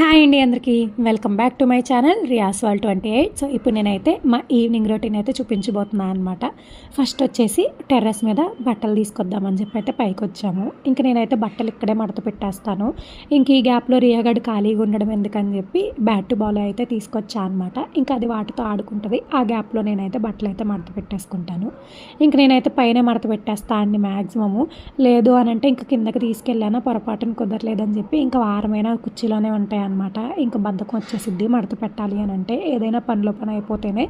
Hi అండి అందరికీ. Welcome back to my channel Riya's wall twenty eight. So ఇప్పుడు నేనైతే మా ఈవినింగ్ రొటీన్ అయితే చూపించబోతున్నాను అనమాట ఫస్ట్ వచ్చేసి టెర్రస్ మీద బట్టలు తీసుకొద్దామని చెప్పి అయితే పైకి వచ్చాము ఇంక నేనైతే బట్టలు ఇక్కడే మడత పెట్టేస్తాను. ఇంక ఈ గ్యాప్లో రియాగడ్ ఖాళీగా ఉండడం ఎందుకని చెప్పి బ్యాట్ బాల్ అయితే తీసుకొచ్చా అనమాట ఇంకా అది వాటితో ఆడుకుంటుంది. ఆ గ్యాప్లో నేనైతే బట్టలు అయితే మడత పెట్టేసుకుంటాను. ఇంక నేనైతే పైన మడత పెట్టేస్తా అండి మ్యాక్సిమము లేదు అని అంటే ఇంక కిందకి తీసుకెళ్ళానా పొరపాటున కుదరలేదని చెప్పి ఇంకా వారమైన కుర్చీలోనే ఉంటాయి అన్నమాట. ఇంకా బద్ధకం వచ్చేసిద్ది మడత పెట్టాలి అని అంటే ఏదైనా పనిలో పని అయిపోతేనే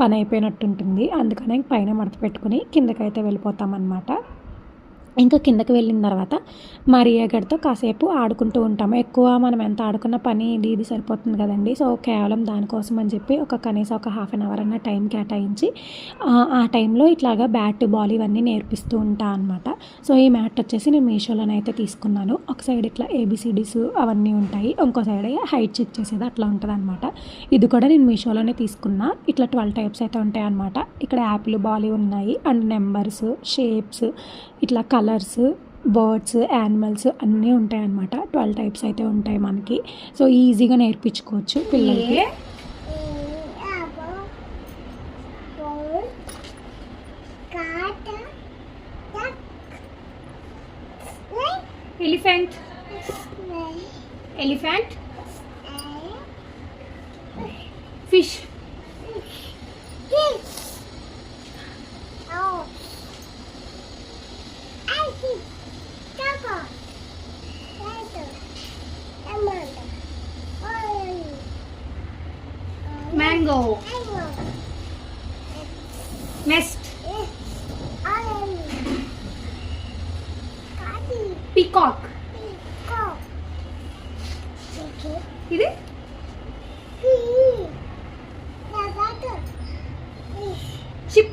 పని అయిపోయినట్టు ఉంటుంది అందుకనే పైన మడత పెట్టుకుని కిందకైతే వెళ్ళిపోతామన్నమాట. ఇంకా కిందకి వెళ్ళిన తర్వాత మరియాగడితో కాసేపు ఆడుకుంటూ ఉంటాము. ఎక్కువ మనం ఎంత ఆడుకున్న పని ఇది ఇది సరిపోతుంది కదండి. సో కేవలం దానికోసం అని చెప్పి ఒక కనీసం ఒక హాఫ్ అన్ అవర్ అన్న టైం కేటాయించి ఆ- టైంలో ఇట్లాగా బ్యాట్ బాల్ ఇవన్నీ నేర్పిస్తూ ఉంటా అనమాట సో ఈ మ్యాట్ వచ్చేసి నేను మీషోలోనైతే తీసుకున్నాను. ఒక సైడ్ ఇట్లా ఏబిసిడీస్ అవన్నీ ఉంటాయి. ఇంకో సైడ్ హైట్ చెక్ చేసేది అట్లా ఉంటుంది అనమాట ఇది కూడా నేను మీషోలోనే తీసుకున్నా. ఇట్లా ట్వెల్వ్ టైప్స్ అయితే ఉంటాయి అనమాట ఇక్కడ యాపిల్ బాల్ ఉన్నాయి. అండ్ నెంబర్స్ షేప్స్ ఇట్లా కలర్స్ బర్డ్స్ యానిమల్స్ అన్నీ ఉంటాయి అన్నమాట ట్వెల్వ్ టైప్స్ అయితే ఉంటాయి మనకి. సో ఈజీగా నేర్పించుకోవచ్చు పిల్లలకి. Elephant elephant fish mango next peacock இது சிப்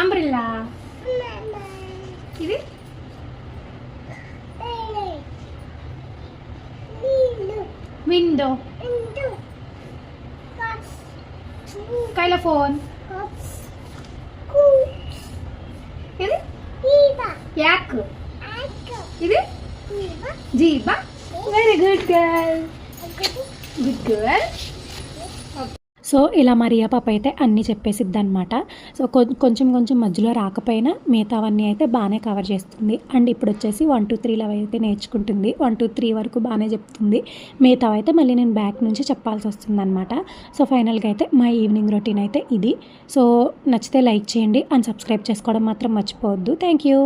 அம்பரில்லா இது పీకాక్ ఇది షిప్ అంబ్రిల్లా ఇది విండో కైలఫోన్ ఇది యాక్ ఇది zebra very good girl good girl so ఇలా మరియా పాప అయితే అన్నీ చెప్పేసిద్ది అనమాట సో కొంచెం కొంచెం మధ్యలో రాకపోయినా మిగతావన్నీ అయితే బాగానే కవర్ చేస్తుంది. అండ్ ఇప్పుడు వచ్చేసి వన్ టూ త్రీలో అయితే నేర్చుకుంటుంది. వన్ టూ త్రీ వరకు బాగానే చెప్తుంది. మిగతావి అయితే మళ్ళీ నేను బ్యాక్ నుంచి చెప్పాల్సి వస్తుంది అనమాట సో ఫైనల్గా అయితే మా ఈవినింగ్ రొటీన్ అయితే ఇది. సో నచ్చితే లైక్ చేయండి. అండ్ సబ్స్క్రైబ్ చేసుకోవడం మాత్రం మర్చిపోవద్దు. Thank you